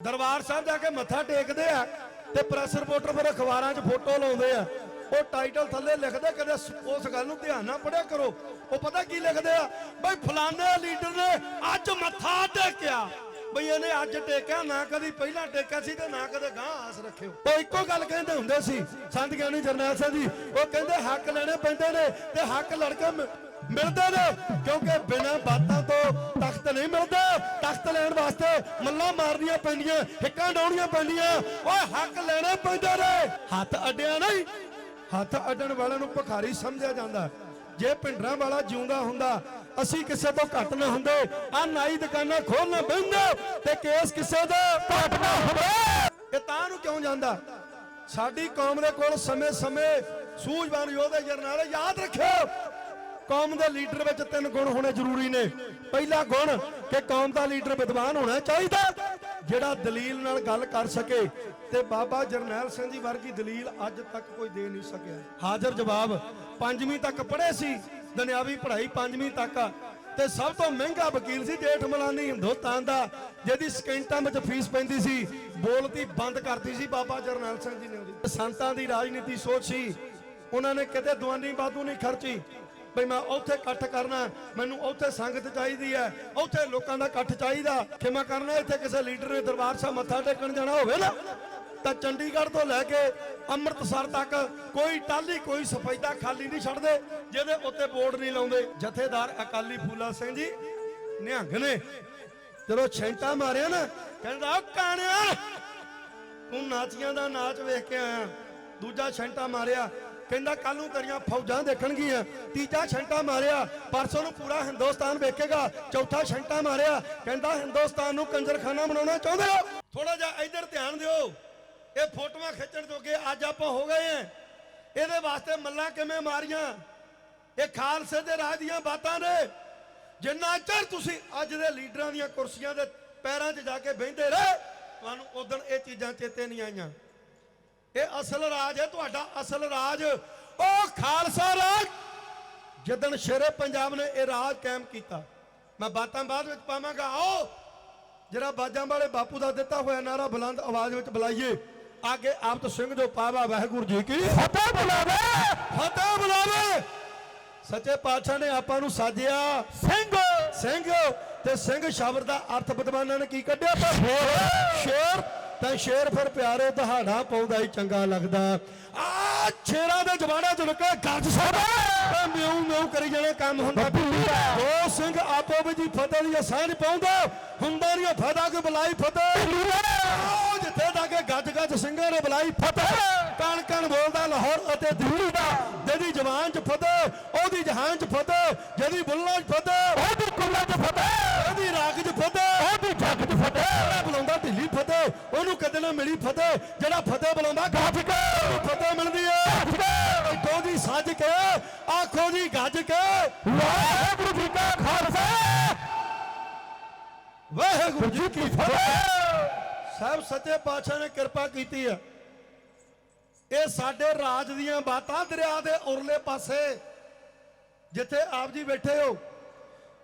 ਦਰਬਾਰ ਸਾਹਿਬ ਜਾ ਕੇ ਮੱਥਾ ਟੇਕਦੇ ਆ ਤੇ ਪ੍ਰੈਸ ਰਿਪੋਰਟਰ ਫਿਰ ਅਖਬਾਰਾਂ 'ਚ ਫੋਟੋ ਲਾਉਂਦੇ ਆ। ਉਹ ਟਾਈਟਲ ਥੱਲੇ ਲਿਖਦੇ ਕਦੇ ਉਸ ਗੱਲ ਨੂੰ ਧਿਆਨ ਨਾਲ ਪੜਿਆ ਕਰੋ। ਉਹ ਪਤਾ ਕੀ ਲਿਖਦੇ ਆ? ਬਈ ਫਲਾਣੇ ਲੀਡਰ ਨੇ ਅੱਜ ਮੱਥਾ ਟੇਕਿਆ। ਬਈ ਇਹਨੇ ਅੱਜ ਟੇਕਿਆ, ਨਾ ਕਦੀ ਪਹਿਲਾਂ ਟੇਕਿਆ ਸੀ ਤੇ ਨਾ ਕਦੇ ਗਾਂ ਆਸ ਰੱਖਿਓ। ਉਹ ਇੱਕੋ ਗੱਲ ਕਹਿੰਦੇ ਹੁੰਦੇ ਸੀ। ਸੰਤ ਗਿਆਨੀ ਜਰਨੈਲ ਸਿੰਘ ਜੀ, ਉਹ ਕਹਿੰਦੇ ਹੱਕ ਲੈਣੇ ਪੈਂਦੇ ਨੇ ਤੇ ਹੱਕ ਲੜਕੇ ਮਿਲਦੇ ਨੇ, ਕਿਉਂਕਿ ਬਿਨਾਂ ਬਾਤਾਂ ਤੋਂ ਤਖਤ ਨਹੀਂ ਮਿਲਦਾ। ਤਖਤ ਲੈਣ ਵਾਸਤੇ ਮੱਲਾਂ ਮਾਰਨੀਆਂ ਪੈਂਦੀਆਂ, ਹਿੱਕਾਂ ਡਾਉਣੀਆਂ ਪੈਂਦੀਆਂ। ਓਏ, ਹੱਕ ਲੈਣੇ ਪੈਂਦੇ ਨੇ। ਹੱਥ ਅੱਡਿਆ ਨਹੀਂ। ਹੱਥ ਅੱਡਣ ਵਾਲਿਆਂ ਨੂੰ ਭਿਖਾਰੀ ਸਮਝਿਆ ਜਾਂਦਾ। ਜੇ ਪਿੰਡਰਾਂ ਵਾਲਾ ਜਿਉਂਦਾ ਹੁੰਦਾ, ਅਸੀਂ ਕਿਸੇ ਤੋਂ ਘੱਟ ਨਾ ਹੁੰਦੇ। ਆ ਨਾਈ ਦੁਕਾਨਾਂ ਖੋਲਣਾ ਬੰਦੇ ਤੇ ਕੇਸ ਕਿਸੇ ਦਾ ਘੱਟ ਨਾ ਹੋਵੇ। ਇਹ ਤਾਂ ਨੂੰ ਕਿਉਂ ਜਾਂਦਾ? ਸਾਡੀ ਕੌਮ ਦੇ ਕੋਲ ਸਮੇਂ-ਸਮੇਂ ਸੂਝਵਾਨ ਯੋਧੇ ਜਰਨੈਲ ਯਾਦ ਰੱਖਿਓ। ਕੌਮ ਦੇ ਲੀਡਰ ਵਿੱਚ ਤਿੰਨ ਗੁਣ ਹੋਣੇ ਜ਼ਰੂਰੀ ਨੇ। ਪਹਿਲਾ ਗੁਣ ਕਿ ਕੌਮ ਦਾ ਲੀਡਰ ਵਿਦਵਾਨ ਹੋਣਾ ਚਾਹੀਦਾ, ਜਿਹੜਾ ਦਲੀਲ ਨਾਲ ਗੱਲ ਕਰ ਸਕੇ। ਤੇ ਬਾਬਾ ਜਰਨੈਲ ਸਿੰਘ ਜੀ ਵਰਗੀ ਦਲੀਲ ਅੱਜ ਤੱਕ ਕੋਈ ਦੇ ਨਹੀਂ ਸਕਿਆ। ਹਾਜ਼ਰ ਜਵਾਬ, ਪੰਜਵੀਂ ਤੱਕ ਪੜ੍ਹੇ ਸੀ, ਦੁਨਿਆਵੀ ਪੜ੍ਹਾਈ ਪੰਜਵੀਂ ਤੱਕ। ਆ ਤੇ ਸਭ ਤੋਂ ਮਹਿੰਗਾ ਵਕੀਲ ਸੀ ਜੇਠ ਮਲਾਨੀ ਹਿੰਦੁਸਤਾਨ ਦਾ, ਜਿਹਦੀ ਸਕਿੰਟਾਂ ਵਿੱਚ ਫੀਸ ਪੈਂਦੀ ਸੀ। ਬੋਲਤੀ ਬੰਦ ਕਰਦੀ ਸੀ ਬਾਬਾ ਜਰਨੈਲ ਸਿੰਘ ਜੀ ਨੇ ਉਹਦੀ। ਸੰਤਾਂ ਦੀ ਰਾਜਨੀਤੀ ਸੋਚ ਸੀ। ਉਹਨਾਂ ਨੇ ਕਿਤੇ ਦਵਾਨੀ ਬਾਦੂ ਨਹੀਂ ਖਰਚੀ। ਬਈ ਮੈਂ ਉੱਥੇ ਇਕੱਠ ਕਰਨਾ, ਮੈਨੂੰ ਉੱਥੇ ਸੰਗਤ ਚਾਹੀਦੀ ਹੈ, ਉੱਥੇ ਲੋਕਾਂ ਦਾ ਇਕੱਠ ਚਾਹੀਦਾ, ਖਿਮਾ ਕਰਨਾ, ਇੱਥੇ ਕਿਸੇ ਲੀਡਰ ਨੇ ਦਰਬਾਰ ਸਾਹਿਬ ਮੱਥਾ ਟੇਕਣ ਜਾਣਾ ਹੋਵੇ ਨਾ, ਤਾਂ ਚੰਡੀਗੜ੍ਹ ਤੋਂ ਲੈ ਕੇ ਅੰਮ੍ਰਿਤਸਰ ਤੱਕ ਕੋਈ ਟਾਲੀ ਕੋਈ ਸਫੈਦਾ ਖਾਲੀ ਨਹੀਂ ਛੱਡਦੇ, ਜਿਹਦੇ ਉੱਤੇ ਬੋਰਡ ਨਹੀਂ ਲਾਉਂਦੇ। ਜਥੇਦਾਰ ਅਕਾਲੀ ਫੂਲਾ ਸਿੰਘ ਜੀ, ਨਿਹੰਗ ਨੇ, ਜਦੋਂ ਛੈਂਟਾ ਮਾਰਿਆ ਨਾ, ਕਹਿੰਦਾ ਉਹ ਕਾਣਿਆ, ਤੂੰ ਨਾਚੀਆਂ ਦਾ ਨਾਚ ਵੇਖ ਕੇ ਆਇਆ, ਦੂਜਾ ਛੈਂਟਾ ਮਾਰਿਆ ਕਹਿੰਦਾ ਕੱਲ ਨੂੰ ਤੇਰੀਆਂ ਫੌਜਾਂ ਦੇਖਣਗੀਆਂ। ਤੀਜਾ ਛੰਟਾ ਮਾਰਿਆ, ਪਰਸੋਂ ਨੂੰ ਪੂਰਾ ਹਿੰਦੁਸਤਾਨ ਵੇਖੇਗਾ। ਚੌਥਾ ਛੰਟਾ ਮਾਰਿਆ, ਕਹਿੰਦਾ ਹਿੰਦੁਸਤਾਨ ਨੂੰ ਕੰਜਰਖਾਨਾ ਬਣਾਉਣਾ ਚਾਹੁੰਦੇ ਹੋ। ਥੋੜਾ ਜਿਹਾ ਇੱਧਰ ਧਿਆਨ ਦਿਓ। ਇਹ ਫੋਟੋਆਂ ਖਿੱਚਣ ਜੋਗੇ ਅੱਜ ਆਪਾਂ ਹੋ ਗਏ ਆਂ ਇਹਦੇ ਵਾਸਤੇ ਮੱਲਾਂ ਕਿਵੇਂ ਮਾਰੀਆਂ? ਇਹ ਖਾਲਸੇ ਦੇ ਰਾਜ ਦੀਆਂ ਬਾਤਾਂ ਨੇ। ਜਿੰਨਾ ਚਿਰ ਤੁਸੀਂ ਅੱਜ ਦੇ ਲੀਡਰਾਂ ਦੀਆਂ ਕੁਰਸੀਆਂ ਦੇ ਪੈਰਾਂ 'ਚ ਜਾ ਕੇ ਬਹਿੰਦੇ ਰਹੇ, ਤੁਹਾਨੂੰ ਉਦੋਂ ਇਹ ਚੀਜ਼ਾਂ ਚੇਤੇ ਨਹੀਂ ਆਈਆਂ। ਇਹ ਅਸਲ ਰਾਜ ਹੈ ਤੁਹਾਡਾ ਅਸਲ ਰਾਜ। ਉਹ ਖਾਲਸਾ ਰਾਜ! ਜਦੋਂ ਸ਼ੇਰੇ ਪੰਜਾਬ ਨੇ ਇਹ ਰਾਜ ਕਾਇਮ ਕੀਤਾ ਮੈਂ ਬਾਤਾਂ ਬਾਅਦ ਵਿੱਚ ਪਾਵਾਂਗਾ। ਆਓ ਜਿਹੜਾ ਬਾਜਾਂ ਵਾਲੇ ਬਾਪੂ ਦਾ ਦਿੱਤਾ ਹੋਇਆ ਨਾਰਾ ਬੁਲੰਦ ਆਵਾਜ਼ ਵਿੱਚ ਬੁਲਾਈਏ। ਆਗੇ ਆਪ ਤੋਂ ਸਿੰਘ ਜੋ ਪਾਵਾ ਵਾਹਿਗੁਰੂ ਜੀ ਕੀ ਫਤਿਹ ਬੁਲਾਵੇ! ਫਤਿਹ ਬੁਲਾਵੇ! ਸੱਚੇ ਪਾਤਸ਼ਾਹ ਨੇ ਆਪਾਂ ਨੂੰ ਸਾਜਿਆ। ਸਿੰਘ! ਸਿੰਘ! ਤੇ ਸਿੰਘ ਸ਼ਬਦ ਦਾ ਅਰਥ ਵਿਦਵਾਨਾਂ ਨੇ ਕੀ ਕੱਢਿਆ? ਤਾਂ ਸ਼ੇਰ! ਤਾਂ ਸ਼ੇਰ ਫਿਰ ਪਿਆਰੇ ਦਹਾੜਾ ਪਾਉਂਦਾ ਹੀ ਚੰਗਾ ਲੱਗਦਾ। ਆ ਸ਼ੇਰਾਂ ਦੇ ਜਵਾੜਾ ਚ ਲੁਕੇ ਗੱਜ ਸਾਹਿਬ। ਮਿਉ ਮਿਉ ਕਰੀ ਜਾਣੇ ਕੰਮ ਹੁੰਦਾ ਦੋ ਸਿੰਘ ਆਪੋ ਵਿੱਚ ਫਤਿਹ ਦੀ ਸਾਂਝ ਪਾਉਂਦਾ। ਹੁੰਦਾ ਨਹੀਂ ਫਦਾ ਕੋਈ ਬੁਲਾਈ ਫਤਿਹ। ਜਿੱਥੇ ਤੱਕ ਗੱਜ ਗੱਜ ਸਿੰਘਾਂ ਨੇ ਬੁਲਾਈ ਫਤਿਹ। ਕਣ ਕਣ ਬੋਲਦਾ ਲਾਹੌਰ ਅਤੇ ਦਿੱਲੀ ਦਾ। ਜਿਹਦੀ ਜਵਾਨ ਚ ਫਤਿਹ ਉਹਦੀ ਜਹਾਨ ਚ ਫਤਿਹ। ਜਿਹਦੀ ਬੁੱਲਾਂ ਚ ਫਤਿਹ। ਉਹਦੀ ਕੁੱਲਾਂ ਚ ਫਤਿਹ। ਉਹਦੀ ਰਾਗ ਚ ਫਤਿਹ ਉਹਦੀ ਜੱਗ ਚ ਫਤਿਹ ਜਿਹੜਾ ਬੁਲਾਉਂਦਾ ਢਿੱਲੀ ਫਤਿਹ ਉਹਨੂੰ ਕਦੇ ਨਾ ਮਿਲੀ ਫਤਿਹ ਜਿਹੜਾ ਫਤਿਹ ਬੁਲਾਉਂਦਾ ਗੱਜ ਕੇ ਉਹਨੂੰ ਫਤਿਹ ਮਿਲਦੀ ਹੈ। ਇੱਥੋਂ ਦੀ ਸੱਜ ਕੇ ਆਖੋ ਜੀ ਗੱਜ ਕੇ ਵਾਹਿਗੁਰੂ ਜੀ ਕਾ ਖਾਲਸਾ। ਵਾਹਿਗੁਰੂ ਜੀ ਕੀ ਫਤਿਹ। ਸਭ ਸੱਚੇ ਪਾਤਸ਼ਾਹ ਨੇ ਕਿਰਪਾ ਕੀਤੀ ਹੈ। ਇਹ ਸਾਡੇ ਰਾਜ ਦੀਆਂ ਬਾਤਾਂ ਦਰਿਆ ਦੇ ਉਰਲੇ ਪਾਸੇ ਜਿੱਥੇ ਆਪ ਜੀ ਬੈਠੇ ਹੋ।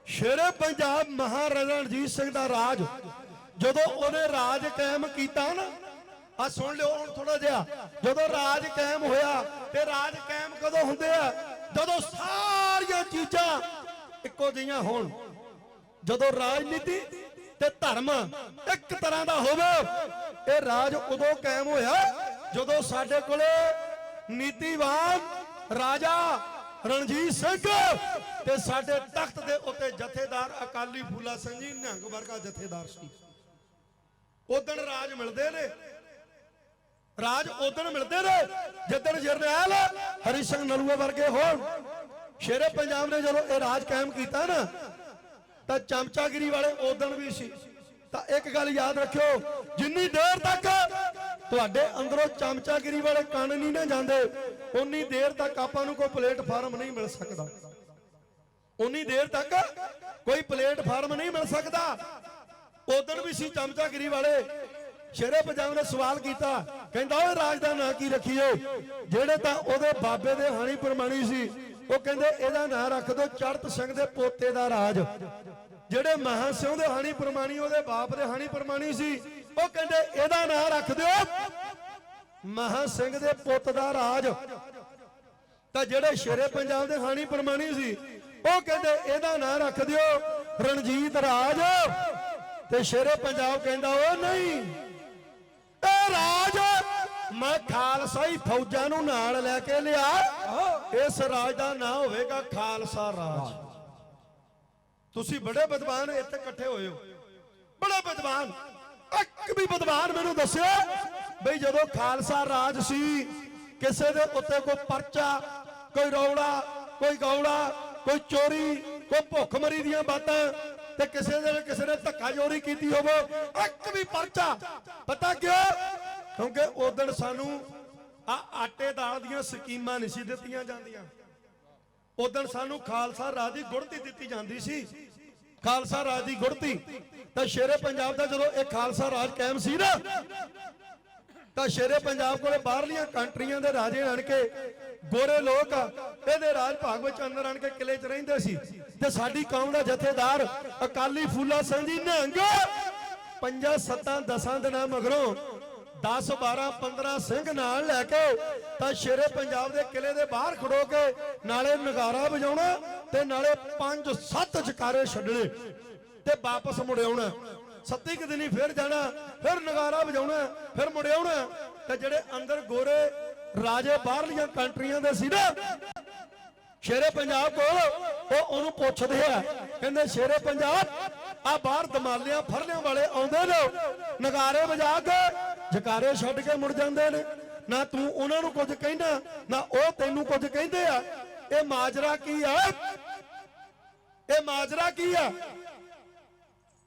ਸ਼ੇਰੇ ਪੰਜਾਬ ਮਹਾਰਾਜਾ ਰਣਜੀਤ ਸਿੰਘ ਦਾ ਰਾਜ। ਜਦੋਂ ਉਹਨੇ ਰਾਜ ਕਾਇਮ ਕੀਤਾ ਨਾ ਆ ਸੁਣ ਲਿਓ ਹੁਣ ਥੋੜਾ ਜਿਹਾ, ਜਦੋਂ ਰਾਜ ਕਾਇਮ ਹੋਇਆ ਤੇ ਰਾਜ ਕਾਇਮ ਕਦੋਂ ਹੁੰਦੇ ਆ? ਜਦੋਂ ਸਾਰੀਆਂ ਚੀਜ਼ਾਂ ਇੱਕੋ ਜਿਹੀਆਂ ਹੋਣ। ਜਦੋਂ ਰਾਜਨੀਤੀ ਤੇ ਧਰਮ ਇੱਕ ਤਰ੍ਹਾਂ ਦਾ ਹੋਵੇ, ਇਹ ਰਾਜ ਉਦੋਂ ਕਾਇਮ ਹੋਇਆ ਜਦੋਂ ਸਾਡੇ ਕੋਲੇ ਨੀਤੀਵਾਨ ਰਾਜਾ ਰਣਜੀਤ ਸਿੰਘ ਤੇ ਸਾਡੇ ਤਖਤ ਦੇ ਉੱਤੇ ਜਥੇਦਾਰ ਅਕਾਲੀ ਫੂਲਾ ਸਿੰਘ ਜੀ, ਨਿਹੰਗ ਵਰਗਾ ਜਥੇਦਾਰ ਸੀ। ਉਦਣ ਰਾਜ ਮਿਲਦੇ ਨੇ। ਰਾਜ ਉਦਣ ਮਿਲਦੇ ਨੇ, ਜਿੱਦਣ ਜਰਨੈਲ ਹਰੀ ਸਿੰਘ ਨਲੂਏ ਵਰਗੇ ਹੋਣ। ਸ਼ੇਰੇ ਪੰਜਾਬ ਨੇ ਜਦੋਂ ਇਹ ਰਾਜ ਕਾਇਮ ਕੀਤਾ ਨਾ, ਤਾਂ ਚਮਚਾਗਿਰੀ ਵਾਲੇ ਉਦਣ ਵੀ ਸੀ। ਤਾਂ ਇੱਕ ਗੱਲ ਯਾਦ ਰੱਖਿਓ, ਜਿੰਨੀ ਦੇਰ ਤੱਕ ਤੁਹਾਡੇ ਅੰਦਰੋਂ ਚਮਚਾਗਿਰੀ ਵਾਲੇ ਕੰਨ ਨਹੀਂ ਨਾ ਜਾਂਦੇ, ਉਨੀ ਦੇਰ ਤੱਕ ਆਪਾਂ ਨੂੰ ਕੋਈ ਪਲੇਟਫਾਰਮ ਨਹੀਂ ਮਿਲ ਸਕਦਾ। ਉਨੀ ਦੇਰ ਤੱਕ ਕੋਈ ਪਲੇਟਫਾਰਮ ਨਹੀਂ ਮਿਲ ਸਕਦਾ। ਉਦਣ ਵੀ ਸੀ ਚਮਚਾਗਿਰੀ ਵਾਲੇ। ਸ਼ੇਰੇ ਪੰਜਾਬ ਨੇ ਸਵਾਲ ਕੀਤਾ, ਕਹਿੰਦਾ, ਓਏ ਰਾਜ ਦਾ ਨਾਂ ਕੀ ਰੱਖੀਏ ਜਿਹੜੇ ਤਾਂ ਉਹਦੇ ਬਾਬੇ ਦੇ ਹਾਣੀ ਪ੍ਰਮਾਣੀ ਸੀ, ਉਹ ਕਹਿੰਦੇ, ਇਹਦਾ ਨਾਂ ਰੱਖ ਦਿਓ ਚੜਤ ਸਿੰਘ ਦੇ ਪੋਤੇ ਦਾ ਰਾਜ। ਜਿਹੜੇ ਮਹਾਂ ਸਿੰਘ ਦੇ ਹਾਣੀ ਪ੍ਰਮਾਣੀ, ਉਹਦੇ ਬਾਪ ਦੇ ਹਾਣੀ ਪ੍ਰਮਾਣੀ ਸੀ, ਉਹ ਕਹਿੰਦੇ, ਇਹਦਾ ਨਾਂ ਰੱਖ ਦਿਓ, ਮਹਾ ਸਿੰਘ ਦੇ ਪੁੱਤ ਦਾ ਰਾਜ। ਤਾਂ ਜਿਹੜੇ ਸ਼ੇਰੇ ਪੰਜਾਬ ਦੇ ਹਾਣੀ ਪਰਮਾਣੀ ਸੀ, ਉਹ ਕਹਿੰਦੇ, ਇਹਦਾ ਨਾਂ ਰੱਖ ਦਿਓ ਰਣਜੀਤ ਰਾਜ। ਤੇ ਸ਼ੇਰੇ ਪੰਜਾਬ ਕਹਿੰਦਾ ਉਹ ਨਹੀਂ। ਇਹ ਰਾਜ, ਮੈਂ ਖਾਲਸਾਈ ਫੌਜਾਂ ਨੂੰ ਨਾਲ ਲੈ ਕੇ ਲਿਆ। ਇਸ ਰਾਜ ਦਾ ਨਾਂ ਹੋਵੇਗਾ ਖਾਲਸਾ ਰਾਜ। ਤੁਸੀਂ ਬੜੇ ਵਿਦਵਾਨ ਇੱਥੇ ਇਕੱਠੇ ਹੋਏ ਹੋ। ਬੜੇ ਵਿਦਵਾਨ। ਇੱਕ ਵੀ ਵਿਦਵਾਨ ਮੈਨੂੰ ਦੱਸਿਓ ਬਈ ਜਦੋਂ ਖਾਲਸਾ ਰਾਜ ਸੀ, ਕਿਸੇ ਦੇ ਉੱਤੇ ਕੋਈ ਪਰਚਾ, ਕੋਈ ਰੌਲਾ, ਕੋਈ ਗੌਲਾ ਕੋਈ ਚੋਰੀ, ਕੋਈ ਭੁੱਖਮਰੀ ਦੀਆਂ ਬਾਤਾਂ ਤੇ ਕਿਸੇ ਦੇ ਕਿਸੇ ਨੇ ਧੱਕਾ ਚੋਰੀ ਕੀਤੀ ਹੋਵੇ, ਇੱਕ ਵੀ ਪਰਚਾ। ਪਤਾ ਕਿਉਂ? ਕਿਉਂਕਿ ਉਦੋਂ ਸਾਨੂੰ ਆ ਆਟੇ ਦਾਲ ਦੀਆਂ ਸਕੀਮਾਂ ਨਹੀਂ ਸੀ ਦਿੱਤੀਆਂ ਜਾਂਦੀਆਂ। ਉਦੋਂ ਸਾਨੂੰ ਖਾਲਸਾ ਰਾਜ ਦੀ ਗੁੜਤੀ ਦਿੱਤੀ ਜਾਂਦੀ ਸੀ। ਖਾਲਸਾ ਰਾਜ ਦੀ ਗੁੜਤੀ ਤਾਂ ਸ਼ੇਰੇ ਪੰਜਾਬ ਦਾ ਜਦੋਂ ਇਹ ਖਾਲਸਾ ਰਾਜ ਕਾਇਮ ਸੀ ਨਾ ਤਾਂ ਸ਼ੇਰੇ ਪੰਜਾਬ ਕੋਲੇ ਬਾਹਰਲੀਆਂ ਕੰਟਰੀਆਂ ਦੇ ਰਾਜੇ ਆਣ ਕੇ ਗੋਰੇ ਲੋਕ ਇਹਦੇ ਰਾਜ ਭਾਗ ਵਿੱਚ ਅੰਦਰ ਆਣ ਕੇ ਕਿਲੇ 'ਚ ਰਹਿੰਦੇ ਸੀ। ਤੇ ਸਾਡੀ ਕੌਮ ਦਾ ਜਥੇਦਾਰ ਅਕਾਲੀ ਫੂਲਾ ਸਿੰਘ ਜੀ ਨਿਹੰਗ ਪੰਜਾਂ ਸੱਤਾਂ ਦਸਾਂ ਦਿਨਾਂ ਮਗਰੋਂ 10 12 15 ਸਿੰਘ ਨਾਲ ਲੈ ਕੇ ਤਾਂ ਸ਼ੇਰੇ ਪੰਜਾਬ ਦੇ ਕਿਲੇ ਦੇ ਬਾਹਰ ਖੜੋ ਕੇ ਨਾਲੇ ਨਗਾਰਾ ਵਜਾਉਣਾ ਤੇ ਨਾਲੇ 5 7 ਜਕਾਰੇ ਛੱਡਣੇ ਤੇ ਵਾਪਸ ਮੁੜ ਆਉਣਾ। ਸੱਤੀ ਕੁ ਦਿਨੀ ਫਿਰ ਜਾਣਾ, ਫਿਰ ਨਗਾਰਾ ਵਜਾਉਣਾ, ਫਿਰ ਮੁੜ ਆਉਣਾ। ਤੇ ਜਿਹੜੇ ਅੰਦਰ ਗੋਰੇ ਰਾਜੇ ਬਾਹਰਲੀਆਂ ਕੰਟਰੀਆਂ ਦੇ ਸੀ ਨਾ, ਸ਼ੇਰੇ ਪੰਜਾਬ ਕੋਲ, ਉਹ ਉਹਨੂੰ ਪੁੱਛਦੇ ਆ, ਕਹਿੰਦੇ ਸ਼ੇਰੇ ਪੰਜਾਬ, ਆ ਬਾਹਰ ਦਮਾਲਿਆਂ ਫਰਲਿਆਂ ਵਾਲੇ ਆਉਂਦੇ ਨੇ, ਨਗਾਰੇ ਵਜਾ ਕੇ ਜਕਾਰੇ ਛੱਡ ਕੇ ਮੁੜ ਜਾਂਦੇ ਨੇ। ਨਾ ਤੂੰ ਉਹਨਾਂ ਨੂੰ ਕੁਝ ਕਹਿੰਦਾ, ਨਾ ਉਹ ਤੈਨੂੰ ਕੁਝ ਕਹਿੰਦੇ ਆ। ਇਹ ਮਾਜਰਾ ਕੀ ਆ? ਇਹ ਮਾਜਰਾ ਕੀ ਆ?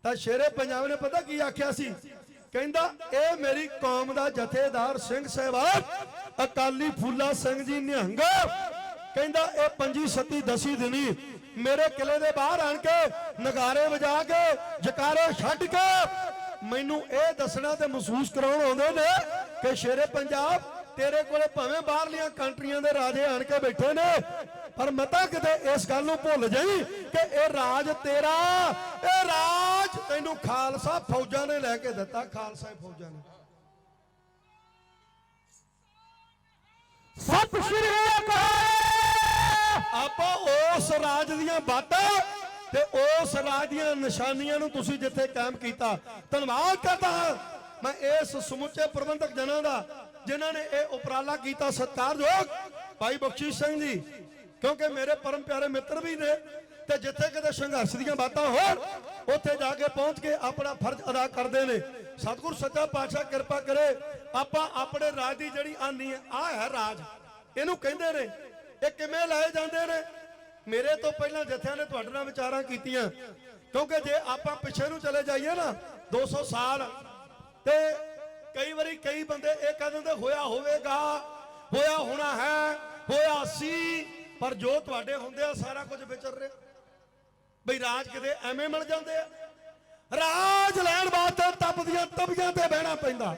ਤਾਂ ਸ਼ੇਰੇ ਪੰਜਾਬ ਨੇ ਪਤਾ ਕੀ ਆਖਿਆ ਸੀ? ਕਹਿੰਦਾ, ਇਹ ਮੇਰੀ ਕੌਮ ਦਾ ਜਥੇਦਾਰ ਸਿੰਘ ਸਹਿਬਾਨ, ਅਕਾਲੀ ਫੂਲਾ ਸਿੰਘ ਜੀ ਨਿਹੰਗ। ਕਹਿੰਦਾ, ਇਹ ਪੰਜੀ ਸੱਤੀ ਦਸੀ ਦਿਨੀ ਮੇਰੇ ਕਿਲੇ ਦੇ ਬਾਹਰ ਆਣ ਕੇ ਨਗਾਰੇ ਵਜਾ ਕੇ, ਜਕਾਰੇ ਛੱਡ ਕੇ ਮੈਨੂੰ ਇਹ ਦੱਸਣਾ ਤੇ ਮਹਿਸੂਸ ਕਰਾਉਣ ਆਉਂਦੇ ਨੇ ਕਿ ਸ਼ੇਰੇ ਪੰਜਾਬ ਤੇਰੇ ਕੋਲੇ ਭਾਵੇਂ ਬਾਹਰਲੀਆਂ ਕੰਟਰੀਆਂ ਦੇ ਰਾਜੇ ਆਣ ਕੇ ਬੈਠੇ ਨੇ ਪਰ ਮਤਾ ਕਿਤੇ ਇਸ ਗੱਲ ਨੂੰ ਭੁੱਲ ਜਾਈ ਕਿ ਇਹ ਰਾਜ ਤੇਰਾ ਇਹ ਰਾਜ ਤੈਨੂੰ ਖਾਲਸਾ ਫੌਜਾਂ ਨੇ ਲੈ ਕੇ ਦਿੱਤਾ ਖਾਲਸਾ ਫੌਜਾਂ ਨੇ। ਸਤਿ ਸ਼੍ਰੀ ਅਕਾਲ! ਆਪਾਂ ਉਸ ਰਾਜ ਦੀਆਂ ਬਾਤਾਂ ਤੇ ਉਸ ਰਾਜ ਦੀਆਂ ਨਿਸ਼ਾਨੀਆਂ ਨੂੰ ਤੁਸੀਂ ਜਿੱਥੇ ਕਾਇਮ ਕੀਤਾ ਧੰਨਵਾਦ ਕਰਦਾ ਹਾਂ ਮੈਂ ਇਸ ਸਮੁੱਚੇ ਪ੍ਰਬੰਧਕ ਜਨਾਂ ਦਾ ਜਿਨ੍ਹਾਂ ਨੇ ਇਹ ਉਪਰਾਲਾ ਕੀਤਾ ਸਤਿਕਾਰਯੋਗ ਭਾਈ ਬਖਸ਼ੀਸ਼ ਸਿੰਘ ਜੀ ਕਿਉਂਕਿ ਮੇਰੇ ਪਰਮ ਪਿਆਰੇ ਮਿੱਤਰ ਵੀ ਨੇ ਤੇ ਜਿੱਥੇ ਕਿਤੇ ਸੰਘਰਸ਼ ਦੀਆਂ ਬਾਤਾਂ ਹੋਣ, ਉੱਥੇ ਜਾ ਕੇ ਪਹੁੰਚ ਕੇ ਆਪਣਾ ਫਰਜ਼ ਅਦਾ ਕਰਦੇ ਨੇ। ਸਤਿਗੁਰ ਸੱਚਾ ਪਾਤਸ਼ਾਹ ਕਿਰਪਾ ਕਰੇ, ਆਪਾਂ ਆਪਣੇ ਰਾਜ ਦੀ ਜਿਹੜੀ ਆਨੀ ਹੈ ਆ ਹੈ ਰਾਜ। ਇਹਨੂੰ ਕਹਿੰਦੇ ਨੇ, ਇਹ ਕਿਵੇਂ ਲਾਏ ਜਾਂਦੇ ਨੇ? ਮੇਰੇ ਤੋਂ ਪਹਿਲਾਂ ਜਥਿਆਂ ਨੇ ਤੁਹਾਡੇ ਨਾਲ ਵਿਚਾਰਾਂ ਕੀਤੀਆਂ। ਕਿਉਂਕਿ ਜੇ ਆਪਾਂ ਪਿੱਛੇ ਨੂੰ ਚਲੇ ਜਾਈਏ ਨਾ 200 ਸਾਲ, ਤੇ ਕਈ ਵਾਰੀ ਕਈ ਬੰਦੇ ਇਹ ਕਹਿ ਦਿੰਦੇ, ਹੋਇਆ ਹੋਵੇਗਾ, ਹੋਇਆ ਹੋਣਾ ਹੈ, ਹੋਇਆ ਸੀ ਪਰ ਜੋ ਤੁਹਾਡੇ ਹੁੰਦੇ ਆ, ਸਾਰਾ ਕੁਝ ਵਿਚਰ ਰਿਹਾ। ਬਈ ਰਾਜ ਕਿਤੇ ਐਵੇਂ ਮਿਲ ਜਾਂਦੇ ਆ। ਰਾਜ ਲੈਣ ਵਾਸਤੇ ਤਪਦੀਆਂ ਤਬੀਆਂ ਤੇ ਬਹਿਣਾ ਪੈਂਦਾ।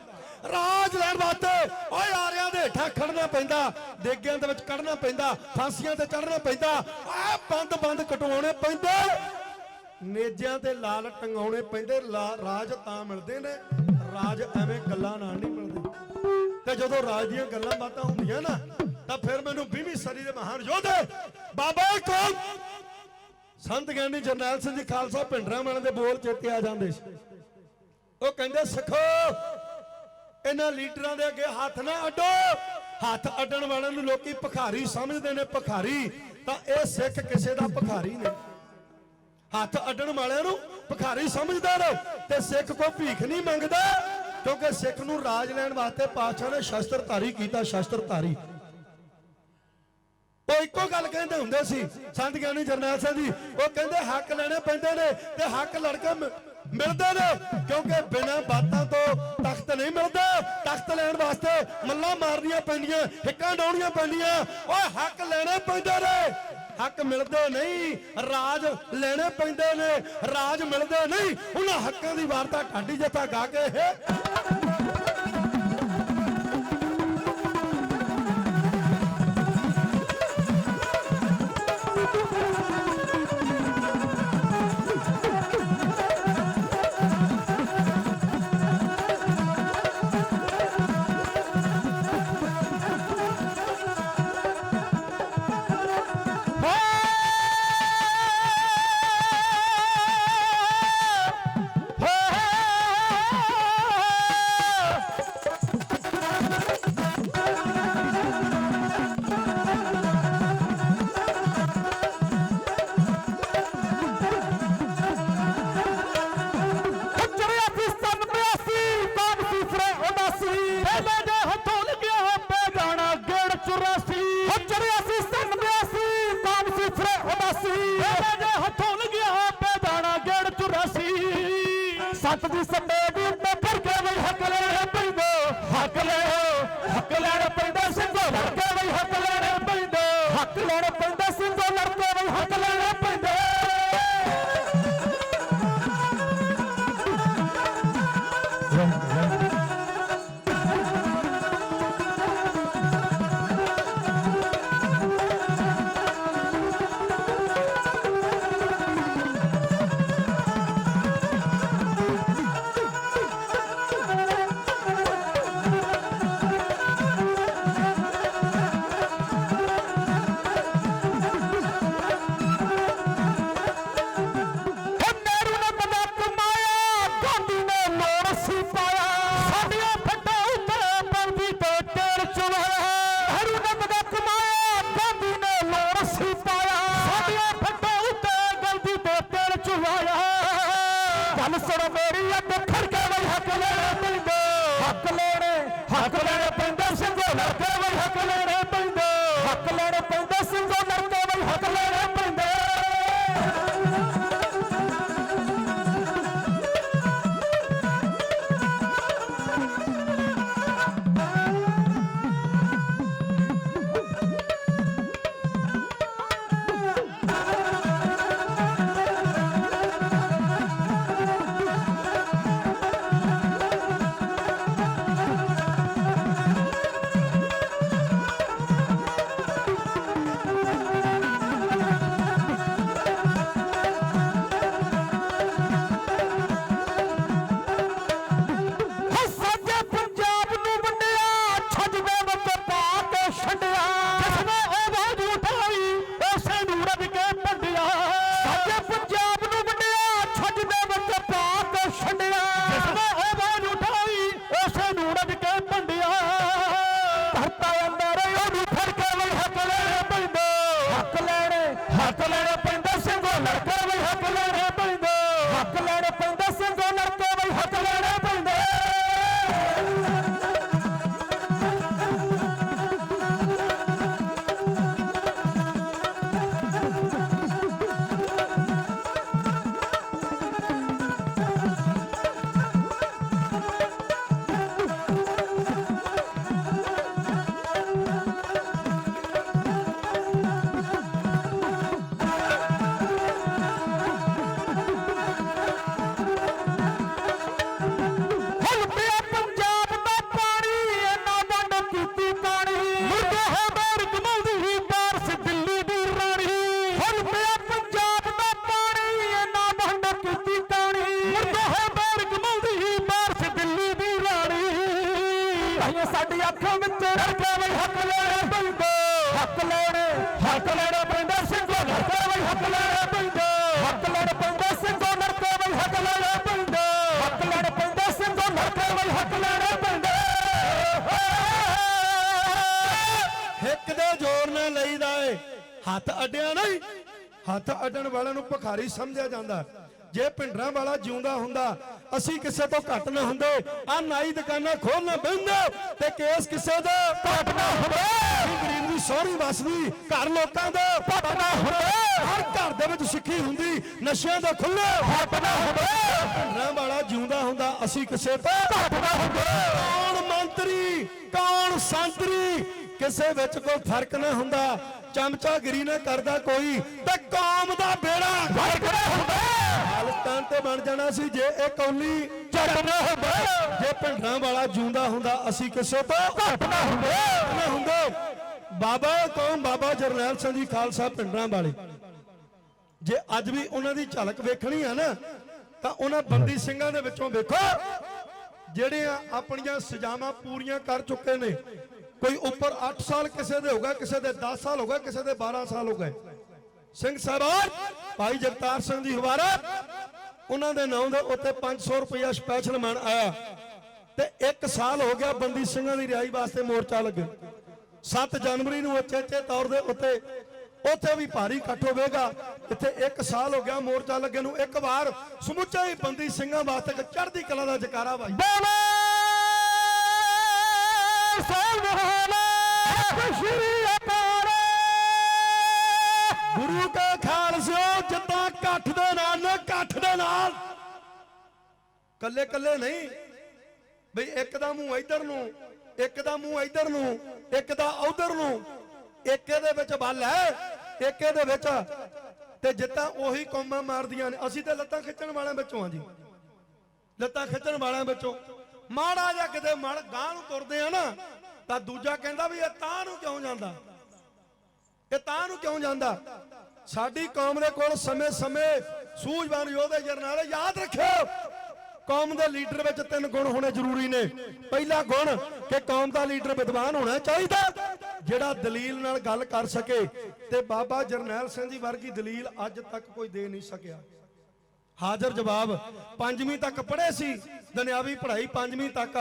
ਰਾਜ ਲੈਣ ਵਾਸਤੇ, ਓਏ ਆਰਿਆਂ ਦੇ ਹੇਠਾਂ ਖੜਨਾ ਪੈਂਦਾ। ਦੇਗਿਆਂ ਦੇ ਵਿੱਚ ਕੱਢਣਾ ਪੈਂਦਾ। ਫਾਂਸੀਆਂ ਤੇ ਚੜਨਾ ਪੈਂਦਾ। ਆ ਬੰਦ ਬੰਦ ਕਟਵਾਉਣੇ ਪੈਂਦੇ। ਨੇਜਿਆਂ ਤੇ ਲਾਲ ਟੰਗਾਉਣੇ ਪੈਂਦੇ। ਲਾ- ਰਾਜ ਤਾਂ ਮਿਲਦੇ ਨੇ। ਰਾਜ ਐਵੇਂ ਗੱਲਾਂ ਨਾਲ ਨਹੀਂ ਮਿਲਦੇ। ਤੇ ਜਦੋਂ ਰਾਜ ਦੀਆਂ ਗੱਲਾਂ ਬਾਤਾਂ ਹੁੰਦੀਆਂ ਨਾ ਤਾਂ ਫਿਰ ਮੈਨੂੰ 20ਵੀਂ ਸਦੀ ਦੇ ਮਹਾਨ ਯੋਧੇ। ਬਾਬਾ ਕੌਮ ਸੰਤ ਗਿਆਨੀ ਜਰਨੈਲ ਸਿੰਘ ਜੀ ਖਾਲਸਾ ਭਿੰਡਰਾਂ ਵਾਲੇ ਦੇ ਬੋਲ ਚੇਤੇ ਆ ਜਾਂਦੇ ਸੀ। ਉਹ ਕਹਿੰਦੇ, ਸਿੱਖੋ, ਇਹਨਾਂ ਲੀਡਰਾਂ ਦੇ ਅੱਗੇ ਹੱਥ ਨਾ ਅੱਡੋ। ਹੱਥ ਅੱਡਣ ਵਾਲਿਆਂ ਨੂੰ ਲੋਕੀ ਭਿਖਾਰੀ ਸਮਝਦੇ ਨੇ, ਭਿਖਾਰੀ। ਤਾਂ ਇਹ ਸਿੱਖ ਕਿਸੇ ਦਾ ਭਖਾਰੀ ਨਹੀਂ। ਹੱਥ ਅੱਡਣ ਵਾਲਿਆਂ ਨੂੰ ਭਿਖਾਰੀ ਸਮਝਦਾ ਨੇ ਤੇ ਸਿੱਖ ਕੋਈ ਭੀਖ ਨਹੀਂ ਮੰਗਦਾ ਕਿਉਂਕਿ ਸਿੱਖ ਨੂੰ ਰਾਜ ਲੈਣ ਵਾਸਤੇ ਪਾਤਸ਼ਾਹ ਨੇ ਸ਼ਸਤਰ ਧਾਰੀ ਕੀਤਾ ਸ਼ਸਤਰ ਧਾਰੀ ਉਹ ਇੱਕੋ ਗੱਲ ਕਹਿੰਦੇ ਹੁੰਦੇ ਸੀ, ਸੰਤ ਗਿਆਨੀ ਜਰਨੈਲ ਸਿੰਘ ਜੀ, ਉਹ ਕਹਿੰਦੇ ਹੱਕ ਲੈਣੇ ਪੈਂਦੇ ਨੇ ਤੇ ਹੱਕ ਲੜ ਕੇ ਮਿਲਦੇ ਨੇ, ਕਿਉਂਕਿ ਬਿਨਾਂ ਬਾਤਾਂ ਤੋਂ ਤਖਤ ਨਹੀਂ ਮਿਲਦਾ। ਤਖਤ ਲੈਣ ਵਾਸਤੇ ਮੱਲਾਂ ਮਾਰਨੀਆਂ ਪੈਂਦੀਆਂ, ਹਿੱਕਾਂ ਡਾਉਣੀਆਂ ਪੈਂਦੀਆਂ, ਓਏ ਹੱਕ ਲੈਣੇ ਪੈਂਦੇ ਨੇ। ਹੱਕ ਮਿਲਦੇ ਨਹੀਂ, ਰਾਜ ਲੈਣੇ ਪੈਂਦੇ ਨੇ, ਰਾਜ ਮਿਲਦੇ ਨਹੀਂ, ਉਹਨਾਂ ਹੱਕਾਂ ਦੀ ਵਾਰਤਾ ਢਾਡੀ ਜੱਥਾ ਗਾ ਕੇ। Jungle. ਹੱਕ ਲੈਣੇ ਪੈਂਦੇ ਸਿੰਘੋ ਲੜਕੇ ਵਈ ਹੱਕ ਲੈਣੇ ਪੈਂਦੇ। ਹੱਕ ਲੈਣੇ ਪੈਂਦੇ ਸਿੰਘੋ ਲੜਕੇ ਵਈ ਹੱਕ ਲੈਣੇ ਪੈਂਦੇ। ਹੱਕ ਲੈਣੇ ਪੈਂਦੇ ਸਿੰਘੋ ਲੜਕੇ ਵਈ ਹੱਕ ਲੈਣੇ ਪੈਂਦੇ। ਹਿੱਕ ਦੇ ਜ਼ੋਰ ਨਾਲ ਲਈਦਾ ਏ, ਹੱਥ ਅੱਡਿਆ ਨਹੀਂ। ਹੱਥ ਅੱਡਣ ਵਾਲਿਆਂ ਨੂੰ ਭਿਖਾਰੀ ਸਮਝਿਆ ਜਾਂਦਾ। ਜੇ ਭਿੰਡਰਾਂ ਵਾਲਾ ਜਿਉਂਦਾ ਹੁੰਦਾ, ਅਸੀਂ ਕਿਸੇ ਤੋਂ ਘੱਟ ਨਾ ਹੁੰਦੇ। ਆ ਨਾਈ ਦੁਕਾਨਾਂ ਖੋਲਣਾ ਬਹਿੰਦੇ ਤੇ ਕੇਸ ਕਿਸੇ ਦਾ ਘੱਟ ਨਾ ਹੁੰਦੇ ਗਰੀਬ ਦੀ ਵਸਦੀ ਘਰ ਲੋਕਾਂ ਦਾ ਘੱਟ ਨਾ ਹਰ ਘਰ ਦੇ ਵਿੱਚ ਸਿੱਖੀ ਹੁੰਦੀ, ਨਸ਼ਿਆਂ ਦਾ ਖੁੱਲੇ ਹੱਟ ਨਾ ਹੁੰਦੇ ਵਾਲਾ ਜਿਉਂਦਾ ਹੁੰਦਾ, ਅਸੀਂ ਕਿਸੇ ਤੋਂ ਘੱਟ ਨਾ ਕੌਣ ਮੰਤਰੀ, ਕੌਣ ਸੰਤਰੀ, ਕਿਸੇ ਵਿੱਚ ਕੋਈ ਫ਼ਰਕ ਨਾ ਹੁੰਦਾ। ਚਮਚਾਗਿਰੀ ਨਾ ਕਰਦਾ ਕੋਈ ਤੇ ਕੌਮ ਦਾ ਬੇੜਾ ਫ਼ਰਕ ਨਾ ਹੁੰਦਾ। ਖਾਲਿਸਤਾਨ ਤੇ ਬਣ ਜਾਣਾ ਸੀ ਜੇ ਇਹ ਕੌਲੀ ਝੱਟ ਨਾ ਹੁੰਦਾ ਜੇ ਭਿੰਡਰਾਂ ਵਾਲਾ ਜਿਉਂਦਾ ਹੁੰਦਾ, ਅਸੀਂ ਕਿਸੇ ਤੋਂ ਘੱਟ ਨਾ ਹੁੰਦੇ। ਨਾ ਹੁੰਦੇ। ਬਾਬਾ ਕੌਮ ਬਾਬਾ ਜਰਨੈਲ ਸਿੰਘ ਜੀ ਖਾਲਸਾ ਭਿੰਡਰਾਂ ਵਾਲੇ। ਜੇ ਅੱਜ ਵੀ ਉਹਨਾਂ ਦੀ ਝਲਕ ਵੇਖਣੀ ਆ ਨਾ, ਤਾਂ ਉਹਨਾਂ ਬੰਦੀ ਸਿੰਘਾਂ ਦੇ ਵਿੱਚੋਂ ਵੇਖੋ, ਜਿਹੜੀਆਂ ਆਪਣੀਆਂ ਸਜ਼ਾਵਾਂ ਪੂਰੀਆਂ ਕਰ ਚੁੱਕੇ ਨੇ। ਕੋਈ ਉੱਪਰ 8 ਸਾਲ ਕਿਸੇ ਦੇ ਹੋ ਗਏ ਕਿਸੇ ਦੇ 10 ਸਾਲ ਹੋ ਗਏ ਕਿਸੇ ਦੇ 12 ਸਾਲ ਹੋ ਗਏ ਸਿੰਘ ਸਾਹਿਬਾਨ, ਭਾਈ ਜਗਤਾਰ ਸਿੰਘ ਦੀ ਹਵਾਰਤ ਉਹਨਾਂ ਦੇ ਨਾਂ ਦੇ ਉੱਤੇ 500 ਰੁਪਇਆ ਸਪੈਸ਼ਲ ਮਨ ਆਇਆ। ਤੇ 1 ਸਾਲ ਹੋ ਗਿਆ ਬੰਦੀ ਸਿੰਘਾਂ ਦੀ ਰਿਹਾਈ ਵਾਸਤੇ ਮੋਰਚਾ ਲੱਗੇ 7 ਜਨਵਰੀ ਨੂੰ ਉਚੇਚੇ ਤੌਰ ਦੇ ਉੱਤੇ ਉੱਥੇ ਵੀ ਭਾਰੀ ਇਕੱਠ ਹੋਵੇਗਾ। ਇੱਥੇ 1 ਸਾਲ ਹੋ ਗਿਆ ਮੋਰਚਾ ਲੱਗੇ ਨੂੰ। ਇੱਕ ਵਾਰ ਸਮੁੱਚਾ ਹੀ ਬੰਦੀ ਸਿੰਘਾਂ ਵਾਸਤੇ ਇੱਕ ਚੜ੍ਹਦੀ ਕਲਾ ਦਾ ਜਕਾਰਾ ਭਾਈ। ਬੋਲੇ ਸੋਹਣਾ ਸ਼੍ਰੀ ਅਕਾਲ। ਗੁਰੂ ਕੇ ਖਾਲਸਿਓ ਜਿੱਦਾਂ ਇਕੱਠ ਦੇ ਨਾਲ ਨੇ ਇਕੱਠ ਦੇ ਨਾਲ। ਕੱਲੇ ਕੱਲੇ ਨਹੀਂ। ਬਈ ਇੱਕ ਦਾ ਮੂੰਹ ਇੱਧਰ ਨੂੰ ਇੱਕ ਦਾ ਮੂੰਹ ਇੱਧਰ ਨੂੰ, ਇੱਕ ਦਾ ਉਧਰ ਨੂੰ। ਇੱਕ ਇਹਦੇ ਵਿੱਚ ਬਲ ਹੈ, ਇੱਕ ਇਹਦੇ ਵਿੱਚ। ਤੇ ਜਿੱਦਾਂ ਉਹੀ ਕੌਮਾਂ ਮਾਰਦੀਆਂ ਨੇ। ਅਸੀਂ ਤੇ ਲੱਤਾਂ ਖਿੱਚਣ ਵਾਲਿਆਂ ਵਿੱਚੋਂ ਆ ਜੀ। ਲੱਤਾਂ ਖਿੱਚਣ ਵਾਲਿਆਂ ਵਿੱਚੋਂ। ਮਾੜਾ ਜਿਹਾ ਕਿਤੇ ਮੜ ਗਾਂ ਨੂੰ ਤੁਰਦੇ ਆ ਨਾ, ਤਾਂ ਦੂਜਾ ਕਹਿੰਦਾ ਵੀ ਇਹ ਤਾਂ ਨੂੰ ਕਿਉਂ ਜਾਂਦਾ? ਇਹ ਤਾਂ ਨੂੰ ਕਿਉਂ ਜਾਂਦਾ? ਸਾਡੀ ਕੌਮ ਦੇ ਕੋਲ ਸਮੇਂ-ਸਮੇਂ ਸੂਝਵਾਨ ਯੋਧੇ ਜਰਨੈਲ ਯਾਦ ਰੱਖਿਓ। ਕੌਮ ਦੇ ਲੀਡਰ ਵਿੱਚ ਤਿੰਨ ਗੁਣ ਹੋਣੇ ਜ਼ਰੂਰੀ ਨੇ। ਪਹਿਲਾ ਗੁਣ ਕਿ ਕੌਮ ਦਾ ਲੀਡਰ ਵਿਦਵਾਨ ਹੋਣਾ ਚਾਹੀਦਾ, ਜਿਹੜਾ ਦਲੀਲ ਨਾਲ ਗੱਲ ਕਰ ਸਕੇ। ਤੇ ਬਾਬਾ ਜਰਨੈਲ ਸਿੰਘ ਜੀ ਵਰਗੀ ਦਲੀਲ ਅੱਜ ਤੱਕ ਕੋਈ ਦੇ ਨਹੀਂ ਸਕਿਆ। ਹਾਜ਼ਰ ਜਵਾਬ, ਪੰਜਵੀਂ ਤੱਕ ਪੜ੍ਹੇ ਸੀ, ਦੁਨਿਆਵੀ ਪੜ੍ਹਾਈ ਪੰਜਵੀਂ ਤੱਕ।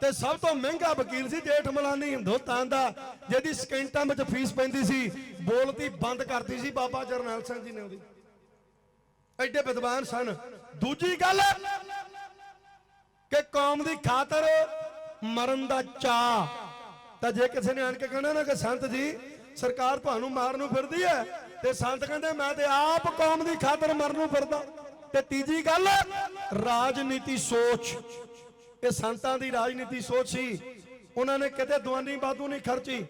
ਤੇ ਸਭ ਤੋਂ ਮਹਿੰਗਾ ਵਕੀਲ ਸੀ ਜੇਠ ਮਲਾਨੀ ਹਿੰਦੁਸਤਾਨ ਦਾ, ਜਿਹਦੀ ਸਕਿੰਟਾਂ ਵਿੱਚ ਫੀਸ ਪੈਂਦੀ ਸੀ, ਬੋਲਤੀ ਬੰਦ ਕਰਦੀ ਸੀ ਬਾਬਾ ਜਰਨੈਲ ਸਿੰਘ ਜੀ ਨੇ ਉਹਦੀ। ਐਡੇ ਵਿਦਵਾਨ ਸਨ। ਦੂਜੀ ਗੱਲ ਕੌਮ ਦੀ ਖਾਤਰ ਮਰਨ ਦਾ ਚਾਹ ਤਾਂ ਜੇ ਕਿਸੇ ਨੇ ਆਣ ਕੇ ਕਹਿਣਾ ਨਾ ਕਿ ਸੰਤ ਜੀ, ਸਰਕਾਰ ਤੁਹਾਨੂੰ ਮਾਰਨ ਨੂੰ ਫਿਰਦੀ ਹੈ ਤੇ ਸੰਤ ਕਹਿੰਦੇ, ਮੈਂ ਤੇ ਆਪ ਕੌਮ ਦੀ ਖਾਤਰ ਮਰਨ ਨੂੰ ਫਿਰਦਾ। ਤੇ ਤੀਜੀ ਗੱਲ, ਰਾਜਨੀਤੀ ਸੋਚ। ਇਹ ਸੰਤਾਂ ਦੀ ਰਾਜਨੀਤੀ ਸੋਚ ਸੀ। ਉਹਨਾਂ ਨੇ ਕਿਤੇ ਦਵਾਨੀ ਬਾਦੂ ਨਹੀਂ ਖਰਚੀ।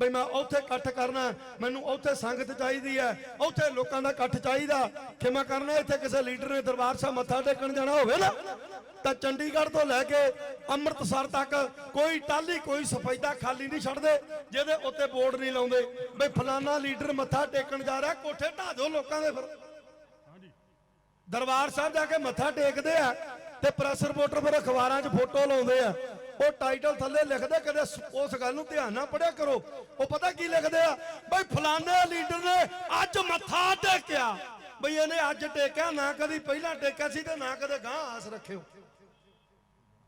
ਬਈ ਮੈਂ ਉੱਥੇ ਇਕੱਠ ਕਰਨਾ ਮੈਨੂੰ ਉੱਥੇ ਸੰਗਤ ਚਾਹੀਦੀ ਹੈ। ਉੱਥੇ ਲੋਕਾਂ ਦਾ ਇਕੱਠ ਚਾਹੀਦਾ ਖਿਮਾ ਕਰਨਾ ਇੱਥੇ ਕਿਸੇ ਲੀਡਰ ਨੇ ਦਰਬਾਰ ਸਾਹਿਬ ਮੱਥਾ ਟੇਕਣ ਜਾਣਾ ਹੋਵੇ ਨਾ ਤਾਂ ਚੰਡੀਗੜ੍ਹ ਤੋਂ ਲੈ ਕੇ ਅੰਮ੍ਰਿਤਸਰ ਤੱਕ ਕੋਈ ਟਾਲੀ ਕੋਈ ਸਫੈਦਾ ਖਾਲੀ ਨਹੀਂ ਛੱਡਦੇ ਜਿਹਦੇ ਉੱਤੇ ਬੋਰਡ ਨਹੀਂ ਲਾਉਂਦੇ। ਬਈ ਫਲਾਨਾ ਲੀਡਰ ਮੱਥਾ ਟੇਕਣ ਜਾ ਰਿਹਾ ਕੋਠੇ ਢਾ ਦਿਓ ਲੋਕਾਂ ਦੇ ਫਿਰ। ਦਰਬਾਰ ਸਾਹਿਬ ਜਾ ਕੇ ਮੱਥਾ ਟੇਕਦੇ ਆ ਤੇ ਪ੍ਰੈਸ ਰਿਪੋਰਟਰ ਫਿਰ ਅਖਬਾਰਾਂ 'ਚ ਫੋਟੋ ਲਾਉਂਦੇ ਆ। ਉਹ ਟਾਈਟਲ ਥੱਲੇ ਲਿਖਦੇ ਕਦੇ ਉਸ ਗੱਲ ਨੂੰ ਧਿਆਨ ਨਾਲ ਪੜਿਆ ਕਰੋ। ਉਹ ਪਤਾ ਕੀ ਲਿਖਦੇ ਆ? ਬਈ ਫਲਾਣੇ ਲੀਡਰ ਨੇ ਅੱਜ ਮੱਥਾ ਟੇਕਿਆ। ਬਈ ਇਹਨੇ ਅੱਜ ਟੇਕਿਆ, ਨਾ ਕਦੀ ਪਹਿਲਾਂ ਟੇਕਿਆ ਸੀ ਤੇ ਨਾ ਕਦੇ ਗਾਂ ਆਸ ਰੱਖਿਓ।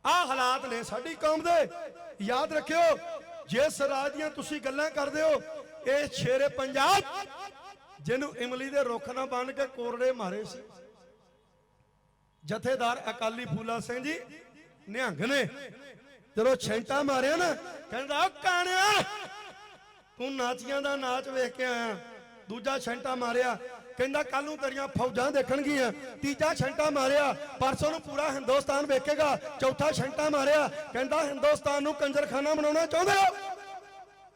ਆਹ ਹਾਲਾਤ ਨੇ ਸਾਡੀ ਕੌਮ ਦੇ। ਯਾਦ ਰੱਖਿਓ, ਜਿਸ ਰਾਜ ਦੀਆਂ ਤੁਸੀਂ ਗੱਲਾਂ ਕਰਦੇ ਹੋ, ਇਹ ਸ਼ੇਰੇ ਪੰਜਾਬ, ਜਿਹਨੂੰ ਇਮਲੀ ਦੇ ਰੁੱਖ ਨਾਲ ਬੰਨ ਕੇ ਕੋਰੜੇ ਮਾਰੇ ਸੀ। ਜਥੇਦਾਰ ਅਕਾਲੀ ਫੂਲਾ ਸਿੰਘ ਜੀ, ਨਿਹੰਗ ਨੇ। ਜਦੋਂ ਛੈਂਟਾ ਮਾਰਿਆ ਨਾ, ਕਹਿੰਦਾ ਉਹ ਕਾਣਿਆ, ਤੂੰ ਨਾਚੀਆਂ ਦਾ ਨਾਚ ਵੇਖ ਕੇ ਆਇਆ। ਦੂਜਾ ਛੈਂਟਾ ਮਾਰਿਆ, ਕਹਿੰਦਾ ਕੱਲ ਨੂੰ ਤੇਰੀਆਂ ਫੌਜਾਂ ਦੇਖਣਗੀਆਂ। ਤੀਜਾ ਛੈਂਟਾ ਮਾਰਿਆ, ਪਰਸੋਂ ਨੂੰ ਪੂਰਾ ਹਿੰਦੁਸਤਾਨ ਵੇਖੇਗਾ। ਚੌਥਾ ਛੰਟਾ ਮਾਰਿਆ, ਕਹਿੰਦਾ, ਹਿੰਦੁਸਤਾਨ ਨੂੰ ਕੰਜਰਖਾਨਾ ਬਣਾਉਣਾ ਚਾਹੁੰਦੇ ਹੋ?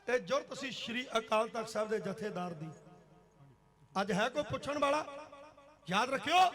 ਤੇ ਜੁਰਤ ਸੀ ਸ਼੍ਰੀ ਅਕਾਲ ਤਖਤ ਸਾਹਿਬ ਦੇ ਜਥੇਦਾਰ ਦੀ। ਅੱਜ ਹੈ ਕੋਈ ਪੁੱਛਣ ਵਾਲਾ? ਯਾਦ ਰੱਖਿਓ